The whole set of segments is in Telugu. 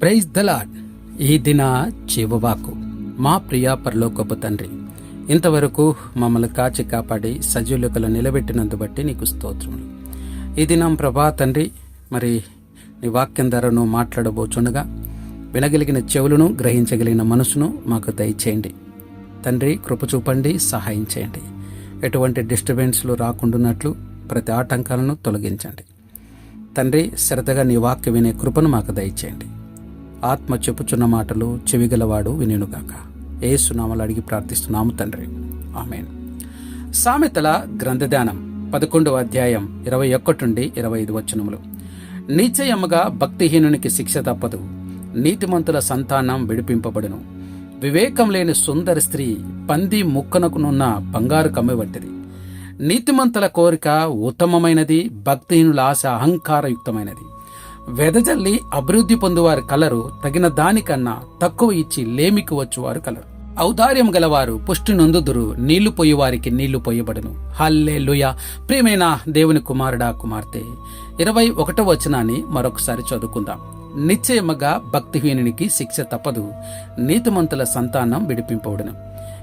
ప్రైజ్ దలాడ్ ఈ దిన చివవాకు మా ప్రియ పరలోకపు తండ్రి ఇంతవరకు మమ్మల్ని కాచి కాపాడి సజీవులకలు నిలబెట్టినందు బట్టి నీకు స్తోత్రములు. ఈ దినం ప్రభా తండ్రి మరి నీ వాక్యం ధరను మాట్లాడబోచుండగా వినగలిగిన చెవులను గ్రహించగలిగిన మనసును మాకు దయచేయండి. తండ్రి కృప చూపండి సహాయం చేయండి. ఎటువంటి డిస్టర్బెన్స్లు రాకుండాన్నట్లు ప్రతి ఆటంకాలను తొలగించండి. తండ్రి శ్రద్ధగా నీ వాక్య వినే కృపను మాకు దయచేయండి. ఆత్మ చెప్పుచున్న మాటలు చెవిగలవాడు వినేనుగాక. ఏ సునామలు అడిగి ప్రార్థిస్తున్నాము తండ్రి. ఆమెన్. సామెతల గ్రంథధ్యానం పదకొండవ అధ్యాయం ఇరవై ఒకటి నుండి ఇరవై ఐదు వచనములు. నిశ్చయముగా భక్తిహీనునికి శిక్ష తప్పదు. నీతిమంతుల సంతానం విడిపింపబడును. వివేకం లేని సుందర స్త్రీ పంది ముక్కనకునున్న బంగారు కమ్మి వంటిది. నీతిమంతుల కోరిక ఉత్తమమైనది భక్తిహీనుల ఆశ అహంకారయుక్తమైనది. వెదజల్లి అభివృద్ధి పొందువారి కలరు తగిన దానికన్నా తక్కువ ఇచ్చి లేమికి వచ్చువారు కలరు. ఔదార్యం గలవారు పుష్టి నొందుదురు నీళ్ళు పొయ్యివారికి నీళ్ళు పోయబడును. హల్లే లుయ ప్రియమైన దేవుని కుమారుడా కుమార్తె ఇరవై ఒకటో వచనాన్ని మరొకసారి చదువుకుందాం. నిశ్చయముగా భక్తిహీనునికి శిక్ష తప్పదు నీతిమంతుల సంతానం విడిపింపబడును.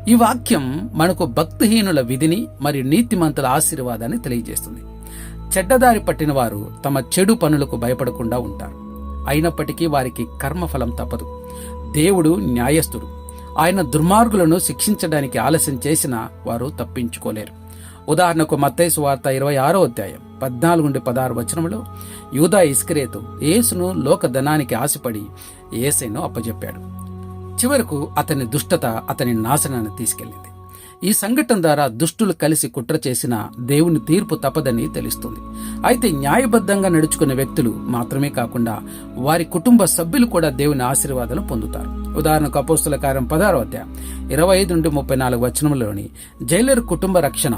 ఈ వాక్యం మనకు భక్తిహీనుల విధిని మరియు నీతిమంతుల ఆశీర్వాదాన్ని తెలియజేస్తుంది. చెడ్డదారి పట్టిన వారు తమ చెడు పనులకు భయపడకుండా ఉంటారు. అయినప్పటికీ వారికి కర్మఫలం తప్పదు. దేవుడు న్యాయస్థుడు. ఆయన దుర్మార్గులను శిక్షించడానికి ఆలస్యం చేసినా వారు తప్పించుకోలేరు. ఉదాహరణకు మత్తైసు వార్త ఇరవై ఆరో అధ్యాయం పద్నాలుగు నుండి పదహారు వచనంలో యూదా ఇస్క్రేతు యేసును లోక ధనానికి ఆశపడి ఏసైను అప్పజెప్పాడు. చివరకు అతని దుష్టత అతని నాశనాన్ని తీసుకెళ్ళింది ఈ సంఘటన ద్వారా దుష్టులు కలిసి కుట్ర చేసిన దేవుని తీర్పు తప్పదని తెలుస్తుంది. అయితే న్యాయబద్ధంగా నడుచుకునే వ్యక్తులు మాత్రమే కాకుండా వారి కుటుంబ సభ్యులు కూడా దేవుని ఆశీర్వాదాలు పొందుతారు. ఉదాహరణకు అపోస్తుల కార్యం పదహారో అధ్యాయం ఇరవై ఐదు నుండి ముప్పై నాలుగు వచనంలోని జైలర్ కుటుంబ రక్షణ.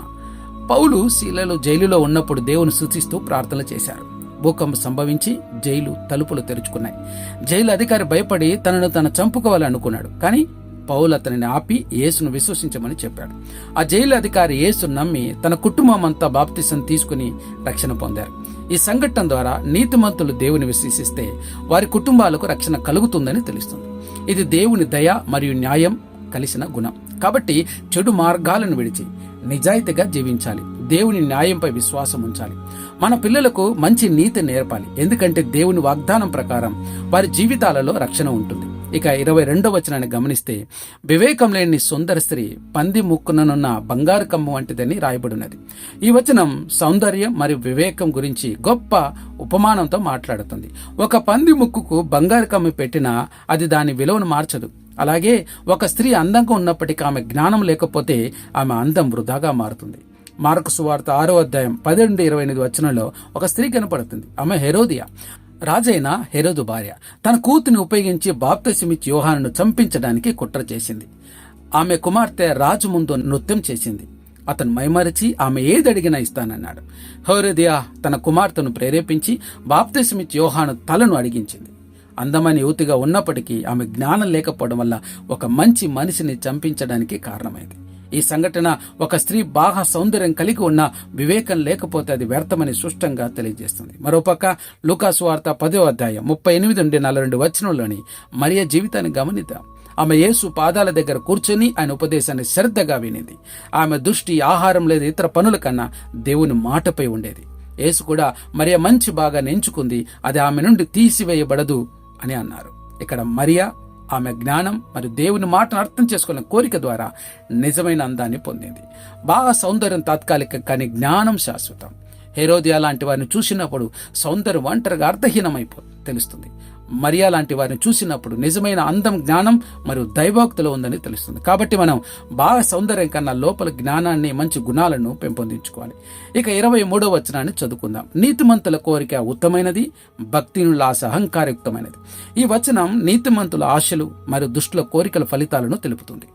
పౌలు శీలలు జైలులో ఉన్నప్పుడు దేవుని సూచిస్తూ ప్రార్థనలు చేశారు. భూకంపం సంభవించి జైలు తలుపులు తెరుచుకున్నాయి. జైలు అధికారి భయపడి తనను తన చంపుకోవాలనుకున్నాడు. కానీ పౌలు అతనిని ఆపి యేసును విశ్వసించమని చెప్పాడు. ఆ జైలు అధికారి యేసును నమ్మి తన కుటుంబం అంతా బాప్తిసం తీసుకుని రక్షణ పొందారు. ఈ సంఘటన ద్వారా నీతిమంతులు దేవుని విశ్వసిస్తే వారి కుటుంబాలకు రక్షణ కలుగుతుందని తెలుస్తుంది. ఇది దేవుని దయ మరియు న్యాయం కలిసిన గుణం. కాబట్టి చెడు మార్గాలను విడిచి నిజాయితీగా జీవించాలి. దేవుని న్యాయంపై విశ్వాసం ఉంచాలి. మన పిల్లలకు మంచి నీతి నేర్పాలి. ఎందుకంటే దేవుని వాగ్దానం ప్రకారం వారి జీవితాలలో రక్షణ ఉంటుంది. ఇక ఇరవై రెండవ వచనాన్ని గమనిస్తే వివేకం లేని సుందర స్త్రీ పంది ముక్కుననున్న బంగారు కమ్మ వంటిదని రాయబడినది. ఈ వచనం సౌందర్యం మరియు వివేకం గురించి గొప్ప ఉపమానంతో మాట్లాడుతుంది. ఒక పంది ముక్కుకు బంగారు కమ్మి పెట్టినా అది దాని విలువను మార్చదు. అలాగే ఒక స్త్రీ అందంగా ఉన్నప్పటికీ ఆమె జ్ఞానం లేకపోతే ఆమె అందం వృధాగా మారుతుంది. మార్కు సువార్త ఆరో అధ్యాయం పది నుండి ఇరవై ఎనిమిది వచనంలో ఒక స్త్రీ కనపడుతుంది. ఆమె హెరోదియా. రాజైన హెరోదు భార్య. తన కూతుని ఉపయోగించి బాప్తసిమిచ్చి యోహాను చంపించడానికి కుట్ర చేసింది. ఆమె కుమార్తె రాజు ముందు నృత్యం చేసింది. అతను మైమరిచి ఆమె ఏది అడిగినా ఇస్తానన్నాడు. హౌరదియా తన కుమార్తెను ప్రేరేపించి బాప్తసిమిచ్చి యోహాను తలను అడిగించింది. అందమైన యువతిగా ఉన్నప్పటికీ ఆమె జ్ఞానం లేకపోవడం వల్ల ఒక మంచి మనిషిని చంపించడానికి కారణమైంది. ఈ సంఘటన ఒక స్త్రీ బాగా సౌందర్యం కలిగి ఉన్న వివేకం లేకపోతే అది వ్యర్థమని స్పష్టంగా తెలియజేస్తుంది. మరోపక్క లూకాసు వార్త పదో అధ్యాయం ముప్పై ఎనిమిది నుండి నలభై రెండు వచనంలోని మరియ జీవితాన్ని గమనిద్దాం. ఆమె యేసు పాదాల దగ్గర కూర్చొని ఆయన ఉపదేశాన్ని శ్రద్ధగా వినింది. ఆమె దృష్టి ఆహారం లేదా ఇతర పనుల కన్నా దేవుని మాటపై ఉండేది. యేసు కూడా మరియ మంచి బాగా ఎంచుకుంది అది ఆమె నుండి తీసివేయబడదు అని అన్నారు. ఇక్కడ మరియా ఆమె జ్ఞానం మరియు దేవుని మాటను అర్థం చేసుకున్న కోరిక ద్వారా నిజమైన అందాన్ని పొందింది. బాగా సౌందర్యం తాత్కాలికం కానీ జ్ఞానం శాశ్వతం. హేరోదియా లాంటి వారిని చూసినప్పుడు సౌందర్యం ఒంటరిగా అర్థహీనమైపో తెలుస్తుంది. మరియా లాంటి వారిని చూసినప్పుడు నిజమైన అందం జ్ఞానం మరియు దైవోక్తిలో ఉందని తెలుస్తుంది. కాబట్టి మనం బాగా సౌందర్యం కన్నా లోపల జ్ఞానాన్ని మంచి గుణాలను పెంపొందించుకోవాలి. ఇక ఇరవై మూడో వచనాన్ని చదువుకుందాం. నీతిమంతుల కోరిక ఉత్తమైనది భక్తినుల ఆశ అహంకారయుక్తమైనది. ఈ వచనం నీతిమంతుల ఆశలు మరియు దుష్టుల కోరికల ఫలితాలను తెలుపుతుంది.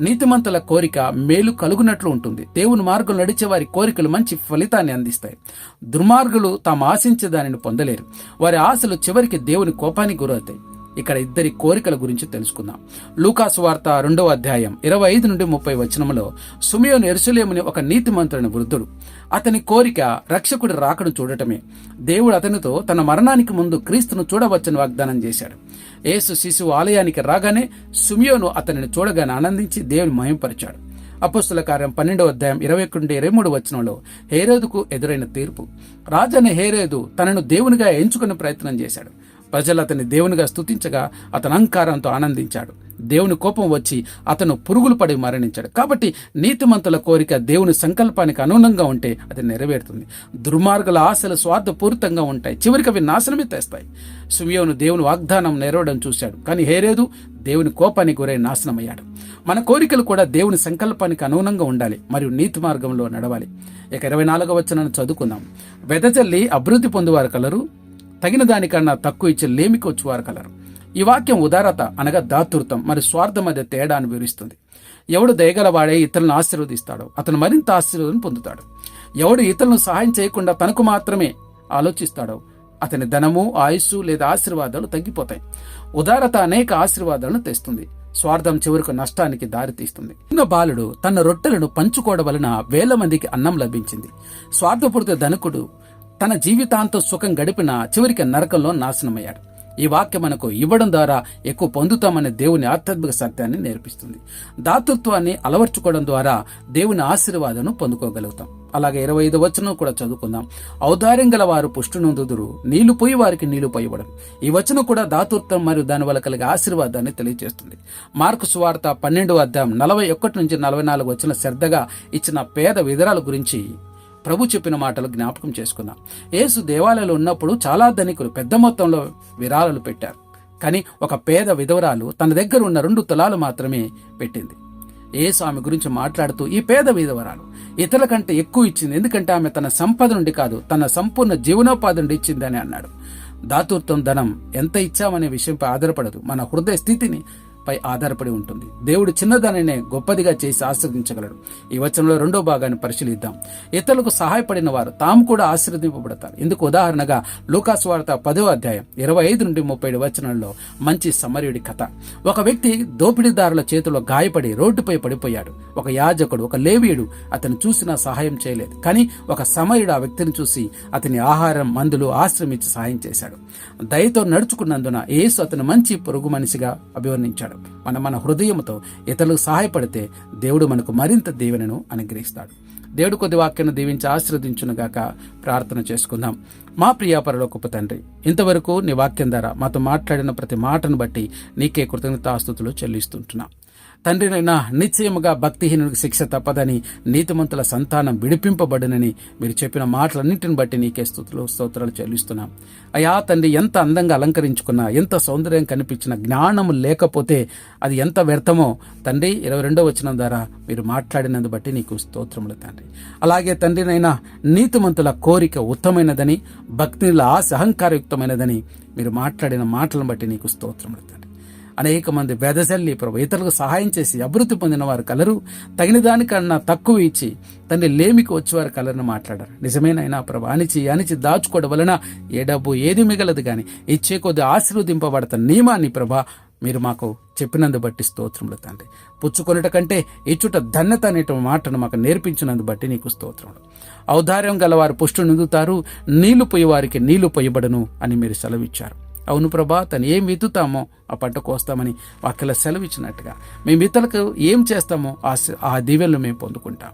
నీతిమంతుల కోరిక మేలు కలుగునట్లు ఉంటుంది. దేవుని మార్గం నడిచే వారి కోరికలు మంచి ఫలితాన్ని అందిస్తాయి. దుర్మార్గులు తాము ఆశించే దానిని పొందలేరు. వారి ఆశలు చివరికి దేవుని కోపానికి గురవుతాయి. ఇక్కడ ఇద్దరి కోరికల గురించి తెలుసుకుందాం. లూకాసు వార్త రెండవ అధ్యాయం ఇరవై ఐదు నుండి ముప్పై వచనంలో సుమియోను ఎరుసలేముని ఒక నీతిమంతుడైన వృద్ధుడు. అతని కోరిక రక్షకుడి రాకను చూడటమే. దేవుడు అతనితో తన మరణానికి ముందు క్రీస్తును చూడవచ్చని వాగ్దానం చేశాడు. యేసు శిశువు ఆలయానికి రాగానే సుమియోను అతనిని చూడగానే ఆనందించి దేవుని మహింపరిచాడు. అపస్తుల కార్యం పన్నెండవ అధ్యాయం ఇరవై ఒకటి నుండి ఇరవై మూడు వచనంలో హేరోదుకు ఎదురైన తీర్పు. రాజైన హేరోదు తనను దేవునిగా ఎంచుకునే ప్రయత్నం చేశాడు. ప్రజలు అతన్ని దేవునిగా స్తుతించగా అతను అహంకారంతో ఆనందించాడు. దేవుని కోపం వచ్చి అతను పురుగులు పడి మరణించాడు. కాబట్టి నీతిమంతుల కోరిక దేవుని సంకల్పానికి అనుగుణంగా ఉంటే అది నెరవేరుతుంది. దుర్మార్గుల ఆశలు స్వార్థపూరితంగా ఉంటాయి. చివరికి అవి నాశనమే తెస్తాయి. సుమియోను దేవుని వాగ్దానం నెరవేరడం చూశాడు. కానీ హేరేదు దేవుని కోపానికి గురై నాశనమయ్యాడు. మన కోరికలు కూడా దేవుని సంకల్పానికి అనుగుణంగా ఉండాలి మరియు నీతి మార్గంలో నడవాలి. ఇక ఇరవై నాలుగవ వచనాన్ని చదువుకుందాం. వెదజల్లి అభివృద్ధి పొందువారు కలరు తగిన దానికన్నా తక్కువ ఇచ్చి లేమికి వచ్చేవారు కలరు ఈ వాక్యం ఉదారత అనగా దాతృత్వం మరి స్వార్థం మధ్య తేడాను వివరిస్తుంది. ఎవడు దయగలవాడే ఇతరులను ఆశీర్వదిస్తాడో అతను మరింత ఆశీర్వదం పొందుతాడు. ఎవడు ఇతరులను సహాయం చేయకుండా తనకు మాత్రమే ఆలోచిస్తాడో అతని ధనము ఆయుస్సు లేదా ఆశీర్వాదాలు తగ్గిపోతాయి. ఉదారత అనేక ఆశీర్వాదాలను తెస్తుంది. స్వార్థం చివరకు నష్టానికి దారితీస్తుంది. చిన్న బాలుడు తన రొట్టెలను పంచుకోవడం వలన వేల మందికి అన్నం లభించింది. స్వార్థపూరిత ధనుకుడు తన జీవితాంతం సుఖం గడిపిన చివరికి నరకంలో నాశనమయ్యాడు. ఈ వాక్యం మనకు ఇవ్వడం ద్వారా ఎక్కువ పొందుతామనే దేవుని ఆధ్యాత్మిక సత్యాన్ని నేర్పిస్తుంది. దాతృత్వాన్ని అలవర్చుకోవడం ద్వారా దేవుని ఆశీర్వాదను పొందుకోగలుగుతాం. అలాగే ఇరవై ఐదు వచనం కూడా చదువుకుందాం. ఔదార్యం గల వారు పుష్టినొందుదురు. నీళ్ళు పోయి వారికి నీళ్ళు పోయబడం ఈ వచనం కూడా దాతృత్వం మరియు దానివల్ల కలిగే ఆశీర్వాదాన్ని తెలియజేస్తుంది. మార్కు సువార్త పన్నెండు అధ్యాయం నలభై ఒకటి నుంచి నలభై నాలుగు వచ్చిన శ్రద్ధగా ఇచ్చిన పేద విధరాల గురించి ప్రభు చెప్పిన మాటలు జ్ఞాపకం చేసుకుందాం యేసు దేవాలయంలో ఉన్నప్పుడు చాలా ధనికులు పెద్ద మొత్తంలో విరాళాలు పెట్టారు. కానీ ఒక పేద విధవరాలు తన దగ్గర ఉన్న రెండు తులాలు మాత్రమే పెట్టింది. యేసు ఆమె గురించి మాట్లాడుతూ ఈ పేద విధవరాలు ఇతరుల కంటే ఎక్కువ ఇచ్చింది ఎందుకంటే ఆమె తన సంపద నుండి కాదు తన సంపూర్ణ జీవనోపాధి నుండి ఇచ్చిందని అన్నాడు. దాతృత్వం ధనం ఎంత ఇచ్చామనే విషయంపై ఆధారపడదు. మన హృదయ స్థితిని పై ఆధారపడి ఉంటుంది. దేవుడు చిన్నదానినే గొప్పదిగా చేసి ఆశీర్వదించగలడు. ఈ వచనంలో రెండో భాగాన్ని పరిశీలిద్దాం. ఇతరులకు సహాయపడిన వారు తాము కూడా ఆశీర్వదింపబడతారు. ఇందుకు ఉదాహరణగా లూకాసు వార్త పదో అధ్యాయం ఇరవై ఐదు నుండి ముప్పై ఏడు వచనంలో మంచి సమర్యుడి కథ. ఒక వ్యక్తి దోపిడీదారుల చేతిలో గాయపడి రోడ్డుపై పడిపోయాడు. ఒక యాజకుడు ఒక లేవీయుడు అతను చూసినా సహాయం చేయలేదు. కానీ ఒక సమయుడు ఆ వ్యక్తిని చూసి అతని ఆహారం మందులు ఆశ్రమించి సహాయం చేశాడు. దయతో నడుచుకున్నందున యేసు అతను మంచి పొరుగు మనిషిగా అభివర్ణించాడు. మన మన హృదయంతో ఇతరులకు సహాయపడితే దేవుడు మనకు మరింత దీవెనను అనుగ్రహిస్తాడు. దేవుడు కొద్ది వాక్యను దీవించి ఆశీర్వదించునుగాక ప్రార్థన చేసుకుందాం. మా ప్రియాపరలోకపు తండ్రి ఇంతవరకు నీ వాక్యం ద్వారా మాతో మాట్లాడిన ప్రతి మాటను బట్టి నీకే కృతజ్ఞతాస్తుతులు చెల్లిస్తుంటున్నాం. తండ్రినైనా నిశ్చయముగా భక్తిహీనుడికి శిక్ష తప్పదని నీతిమంతుల సంతానం విడిపింపబడునని మీరు చెప్పిన మాటలన్నింటిని బట్టి నీకే స్థుతులు స్తోత్రాలు చెల్లిస్తున్నాం. అయా తండ్రి ఎంత అందంగా అలంకరించుకున్నా ఎంత సౌందర్యం కనిపించిన జ్ఞానము లేకపోతే అది ఎంత వ్యర్థమో తండ్రి ఇరవై రెండో వచనం ద్వారా మీరు మాట్లాడినందు బట్టి నీకు స్తోత్రములు తండ్రి. అలాగే తండ్రినైనా నీతిమంతుల కోరిక ఉత్తమైనదని భక్తిల ఆశ అహంకారయుక్తమైనదని మీరు మాట్లాడిన మాటలను బట్టి నీకు స్తోత్రములు తండ్రి. అనేక మంది బెదజల్లి ప్రభు ఇతరులకు సహాయం చేసి అభివృద్ధి పొందిన వారు కలరు. తగిన దానికన్నా తక్కువ ఇచ్చి తండ్రి లేమికి వచ్చేవారు కలరని మాట్లాడారు. నిజమేనైనా ప్రభు అనిచి అనిచి దాచుకోవడం వలన ఏ డబ్బు ఏది మిగలదు కానీ ఇచ్చే కొద్ది ఆశీర్వదింపబడత నియమాన్ని ప్రభా మీరు మాకు చెప్పినందు బట్టి స్తోత్రములు తండ్రి. పుచ్చుకొనుట కంటే ఇచ్చుట ధన్యత అనే మాటను మాకు నేర్పించినందు బట్టి నీకు స్తోత్రములు. ఔదార్యం గలవారు పుష్టి నిందుతారు నీళ్ళు పోయేవారికి నీళ్ళు పోయబడను అని మీరు సెలవిచ్చారు. అవును ప్రభా తను ఏం విత్తుతామో ఆ పంట కోస్తామని వాక్యలో సెలవిచ్చినట్టుగా. మేము ఇతరులకు ఏం చేస్తామో ఆ ఆ దీవెలను మేము పొందుకుంటాం.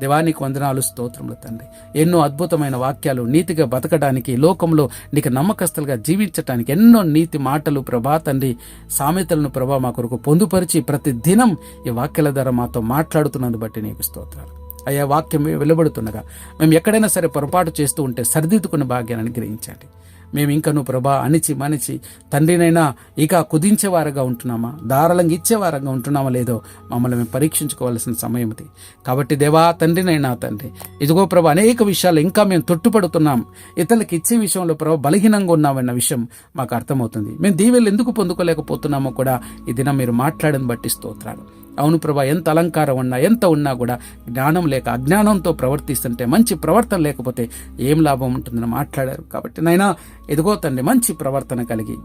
దేవానికి వందనాలు స్తోత్రములు తండ్రి. ఎన్నో అద్భుతమైన వాక్యాలు నీతిగా బతకడానికి ఈ లోకంలో నీకు నమ్మకస్తులుగా జీవించటానికి ఎన్నో నీతి మాటలు ప్రభా తండ్రి. సామెతలను ప్రభా మా కొరకు పొందుపరిచి ప్రతి దినం ఈ వాక్యాల ద్వారా మాతో మాట్లాడుతున్నందు బట్టి నీకు స్తోత్రాలు. అయ్యా వాక్యం వెలువడుతుండగా మేము ఎక్కడైనా సరే పొరపాటు చేస్తూ ఉంటే సరిదిద్దుకునే భాగ్యాన్ని గ్రహించండి మేము ఇంకను ప్రభా అణిచి మణిచి తండ్రినైనా ఇక కుదించేవారుగా ఉంటున్నామా? దారళంగా ఇచ్చేవారంగా ఉంటున్నామా లేదో మమ్మల్ని మేము పరీక్షించుకోవాల్సిన సమయం ఇది. కాబట్టి దేవా తండ్రినైనా తండ్రి ఇదిగో ప్రభా అనేక విషయాలు ఇంకా మేము తొట్టుపడుతున్నాం. ఇతరులకు ఇచ్చే విషయంలో ప్రభా బలహీనంగా ఉన్నామన్న విషయం మాకు అర్థమవుతుంది. మేము దీవెలు ఎందుకు పొందుకోలేకపోతున్నామో కూడా ఈ దినం మీరు మాట్లాడని బట్టి స్తోత్రాలు. అవును ప్రభా ఎంత అలంకారం ఉన్నా ఎంత ఉన్నా కూడా జ్ఞానం లేక అజ్ఞానంతో ప్రవర్తిస్తుంటే మంచి ప్రవర్తన లేకపోతే ఏం లాభం ఉంటుందని మాట్లాడారు. కాబట్టి నైనా ఎదుగో తండ్రి మంచి ప్రవర్తన కలిగి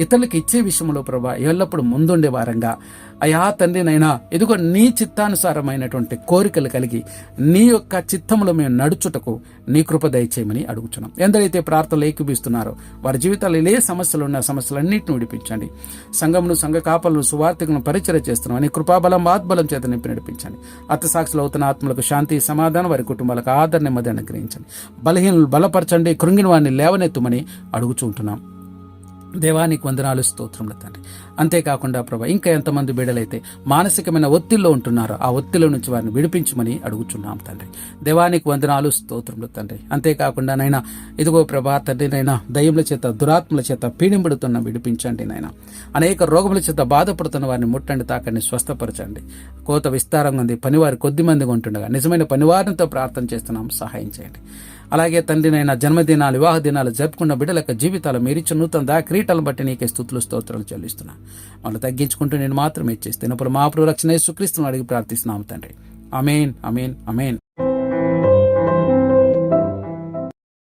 ఇతరులకు ఇచ్చే విషయంలో ప్రభా ఎల్లప్పుడు ముందుండే వారంగా. అయా తండ్రి నైనా ఇదిగో నీ చిత్తానుసారమైనటువంటి కోరికలు కలిగి నీ యొక్క చిత్తములు మేము నడుచుటకు నీ కృప దయచేయమని అడుగుతున్నాం ఎందరైతే ప్రార్థనలు ఏకీపిస్తున్నారో వారి జీవితాలు ఏ సమస్యలు ఉన్న సమస్యలన్నింటిని విడిపించండి. సంఘమును సంఘ కాపలను సువార్థికను పరిచయ చేస్తున్నాం. అని కృపాబలం ఆత్బలం చేత నింపి నడిపించండి. అర్థసాక్షులు అవుతున్న ఆత్మలకు శాంతి సమాధానం వారి కుటుంబాలకు ఆదరణ నెమ్మది అనుగ్రహించండి. బలహీనలు బలపరచండి కృంగిన వారిని లేవనెత్తుమని అడుగుచుంటున్నాం. దేవానికి వందనాలు స్తోత్రములు తండ్రి. అంతేకాకుండా ప్రభా ఇంకా ఎంతమంది బిడలైతే మానసికమైన ఒత్తిడిలో ఉంటున్నారో ఆ ఒత్తిడి నుంచి వారిని విడిపించమని అడుగుచున్నాం తండ్రి. దేవానికి వందనాలు స్తోత్రములు తండ్రి. అంతేకాకుండా నైనా ఇదిగో ప్రభా తండ్రి నైనా దయ్యముల చేత దురాత్మల చేత పీడింపడుతున్న విడిపించండి నైనా. అనేక రోగముల చేత బాధపడుతున్న వారిని ముట్టండి తాకండి స్వస్థపరచండి. కోత విస్తారంగా ఉంది పనివారు కొద్ది మందిగా ఉంటుండగా నిజమైన పనివారితో ప్రార్థన చేస్తున్నాం సహాయం చేయండి. అలాగే తండ్రినైనా జన్మదినాలు వివాహ దినాలు జరుపుకున్న బిడ్డల జీవితాలు మీరిచ్చిన నూతన దా క్రీటలను బట్టి నీకే స్థుతులు స్తోత్రాలు చెల్లిస్తున్నా. వాళ్ళు తగ్గించుకుంటూ నేను మాత్రమే ఇచ్చేస్తే ఇప్పుడు మా ప్రభు రక్షణ సుక్రీస్తును అడిగి ప్రార్థిస్తున్నాము తండ్రి. అమేన్ అమేన్ అమేన్